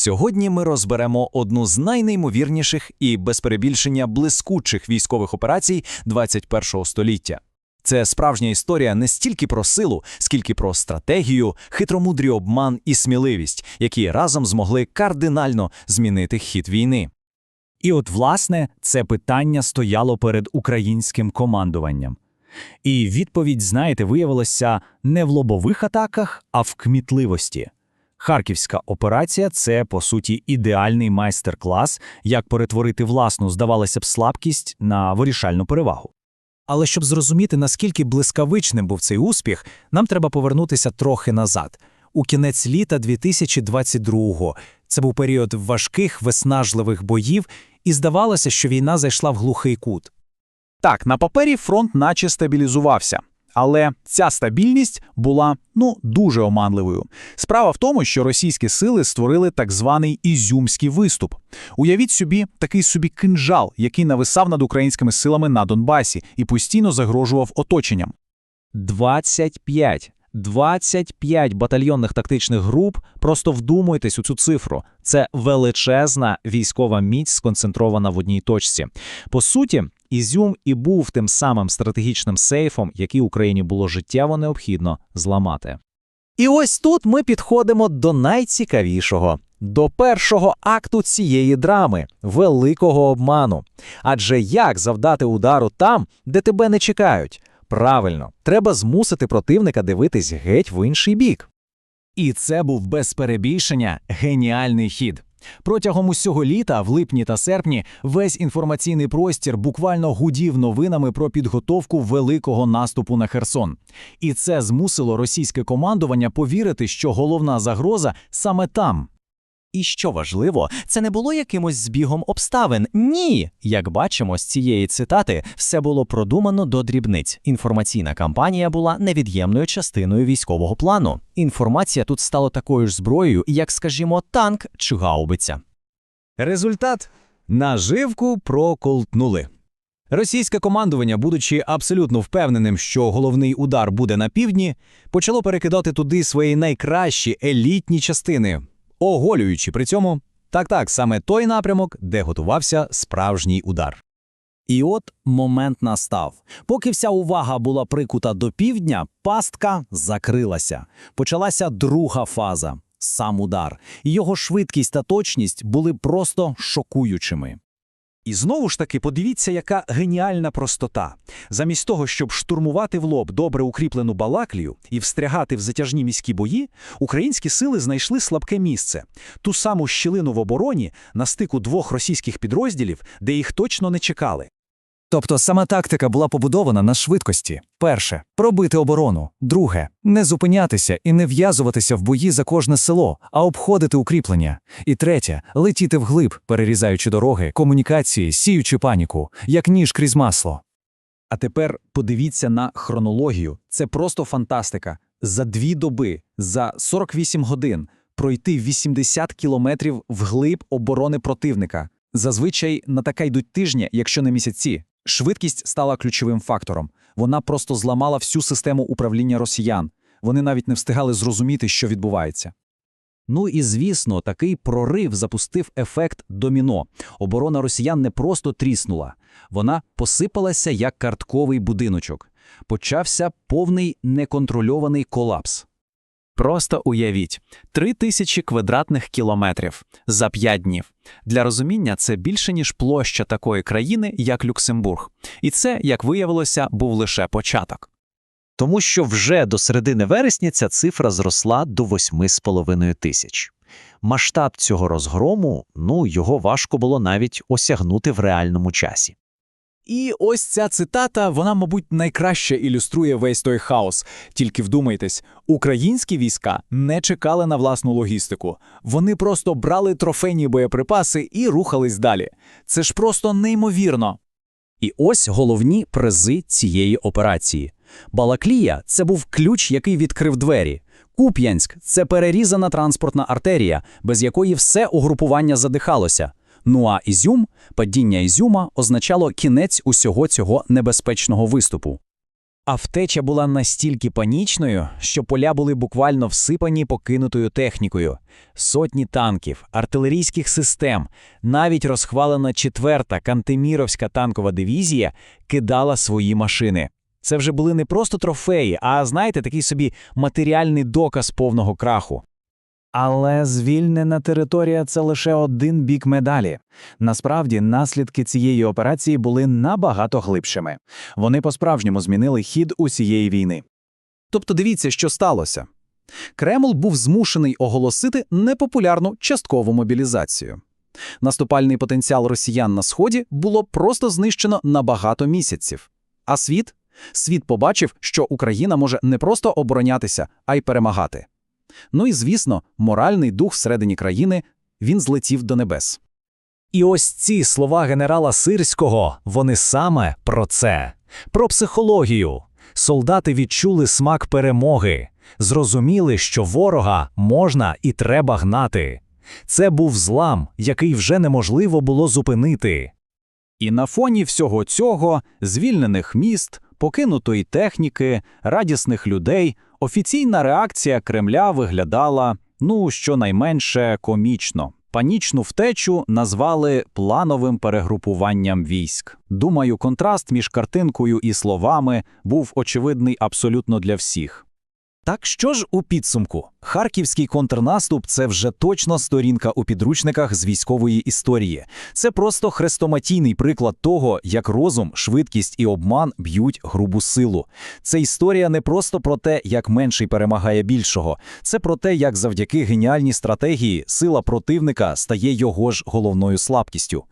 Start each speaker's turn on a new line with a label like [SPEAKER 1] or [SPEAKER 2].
[SPEAKER 1] Сьогодні ми розберемо одну з найнеймовірніших і без перебільшення блискучих військових операцій 21-го століття. Це справжня історія не стільки про силу, скільки про стратегію, хитромудрий обман і сміливість, які разом змогли кардинально змінити хід війни.
[SPEAKER 2] І от, власне, це питання стояло перед українським командуванням. І відповідь, знаєте, виявилася не в лобових атаках, а в кмітливості. Харківська операція це, по суті, ідеальний майстер-клас, як перетворити власну, здавалося б, слабкість на вирішальну перевагу. Але щоб зрозуміти, наскільки блискавичним був цей успіх, нам треба повернутися трохи назад. У кінець літа 2022-го. Це був період важких, виснажливих боїв, і здавалося, що війна зайшла в глухий кут.
[SPEAKER 3] Так, на папері фронт наче стабілізувався. Але ця стабільність була ну дуже оманливою. Справа в тому, що російські сили створили так званий ізюмський виступ. Уявіть собі такий собі кинжал, який нависав над українськими силами на Донбасі і постійно загрожував оточенням.
[SPEAKER 2] 25. 25 батальйонних тактичних груп. Просто вдумуйтесь у цю цифру. Це величезна військова міць, сконцентрована в одній точці. По суті, Ізюм і був тим самим стратегічним сейфом, який Україні було життєво необхідно зламати. І ось тут ми підходимо до найцікавішого. До першого акту цієї драми великого обману. Адже як завдати удару там, де тебе не чекають? Правильно, треба змусити противника дивитись геть в інший бік. І це був без перебільшення геніальний хід. Протягом усього літа, в липні та серпні, весь інформаційний простір буквально гудів новинами про підготовку великого наступу на Херсон. І це змусило російське командування повірити, що головна загроза саме там. І що важливо, це не було якимось збігом обставин. Ні, як бачимо з цієї цитати, все було продумано до дрібниць. Інформаційна кампанія була невід'ємною частиною військового плану. Інформація тут стала такою ж зброєю, як, скажімо, танк чи гаубиця. Результат наживку проколтнули. Російське командування, будучи абсолютно впевненим, що головний удар буде на півдні, почало перекидати туди свої найкращі елітні частини, оголюючи при цьому так-так саме той напрямок, де готувався справжній удар. І от момент настав. Поки вся увага була прикута до півдня, пастка закрилася. Почалася друга фаза сам удар. Його швидкість та точність були просто шокуючими.
[SPEAKER 3] І знову ж таки, подивіться, яка геніальна простота. Замість того, щоб штурмувати в лоб добре укріплену Балаклію і встрягати в затяжні міські бої, українські сили знайшли слабке місце ту саму щілину в обороні на стику двох російських підрозділів, де їх точно не чекали.
[SPEAKER 2] Тобто сама тактика була побудована на швидкості. Перше пробити оборону. Друге не зупинятися і не в'язуватися в бої за кожне село, а обходити укріплення. І третє летіти вглиб, перерізаючи дороги, комунікації, сіючи паніку, як ніж крізь масло.
[SPEAKER 3] А тепер подивіться на хронологію. Це просто фантастика. За дві доби, за 48 годин пройти 80 кілометрів вглиб оборони противника. Зазвичай на таке йдуть тижні, якщо не місяці. Швидкість стала ключовим фактором. Вона просто зламала всю систему управління росіян. Вони навіть не встигали зрозуміти, що відбувається.
[SPEAKER 2] Ну і звісно, такий прорив запустив ефект доміно. Оборона росіян не просто тріснула, вона посипалася як картковий будиночок. Почався повний неконтрольований колапс. Просто уявіть, три тисячі квадратних кілометрів за п'ять днів. Для розуміння це більше, ніж площа такої країни, як Люксембург. І це, як виявилося, був лише початок. Тому що вже до середини вересня ця цифра зросла до 8,5 тисяч. Масштаб цього розгрому, ну, його важко було навіть осягнути в реальному часі.
[SPEAKER 3] І ось ця цитата, вона, мабуть, найкраще ілюструє весь той хаос. Тільки вдумайтесь, українські війська не чекали на власну логістику. Вони просто брали трофейні боєприпаси і рухались далі. Це ж просто неймовірно.
[SPEAKER 2] І ось головні призи цієї операції. Балаклія це був ключ, який відкрив двері. Куп'янськ це перерізана транспортна артерія, без якої все угрупування задихалося. Ну а Ізюм, падіння Ізюма означало кінець усього цього небезпечного виступу. А втеча була настільки панічною, що поля були буквально всипані покинутою технікою. Сотні танків, артилерійських систем, навіть розхвалена четверта Кантеміровська танкова дивізія кидала свої машини. Це вже були не просто трофеї, а знаєте, такий собі матеріальний доказ повного краху. Але звільнена територія це лише один бік медалі. Насправді, наслідки цієї операції були набагато глибшими. Вони по-справжньому змінили хід усієї війни. Тобто дивіться, що сталося. Кремл був змушений оголосити непопулярну часткову мобілізацію. Наступальний потенціал росіян на Сході було просто знищено на багато місяців. А світ? Світ побачив, що Україна може не просто оборонятися, а й перемагати. Ну і, звісно, моральний дух всередині країни він злетів до небес.
[SPEAKER 4] І ось ці слова генерала Сирського, вони саме про це, про психологію. Солдати відчули смак перемоги, зрозуміли, що ворога можна і треба гнати. Це був злам, який вже неможливо було зупинити.
[SPEAKER 2] І на фоні всього цього, звільнених міст, покинутої техніки, радісних людей, офіційна реакція Кремля виглядала, ну, щонайменше комічно. Панічну втечу назвали плановим перегрупуванням військ. Думаю, контраст між картинкою і словами був очевидний абсолютно для всіх. Так що ж у підсумку? Харківський контрнаступ це вже точно сторінка у підручниках з військової історії. Це просто хрестоматійний приклад того, як розум, швидкість і обман б'ють грубу силу. Це історія не просто про те, як менший перемагає більшого, це про те, як завдяки геніальній стратегії сила противника стає його ж головною слабкістю.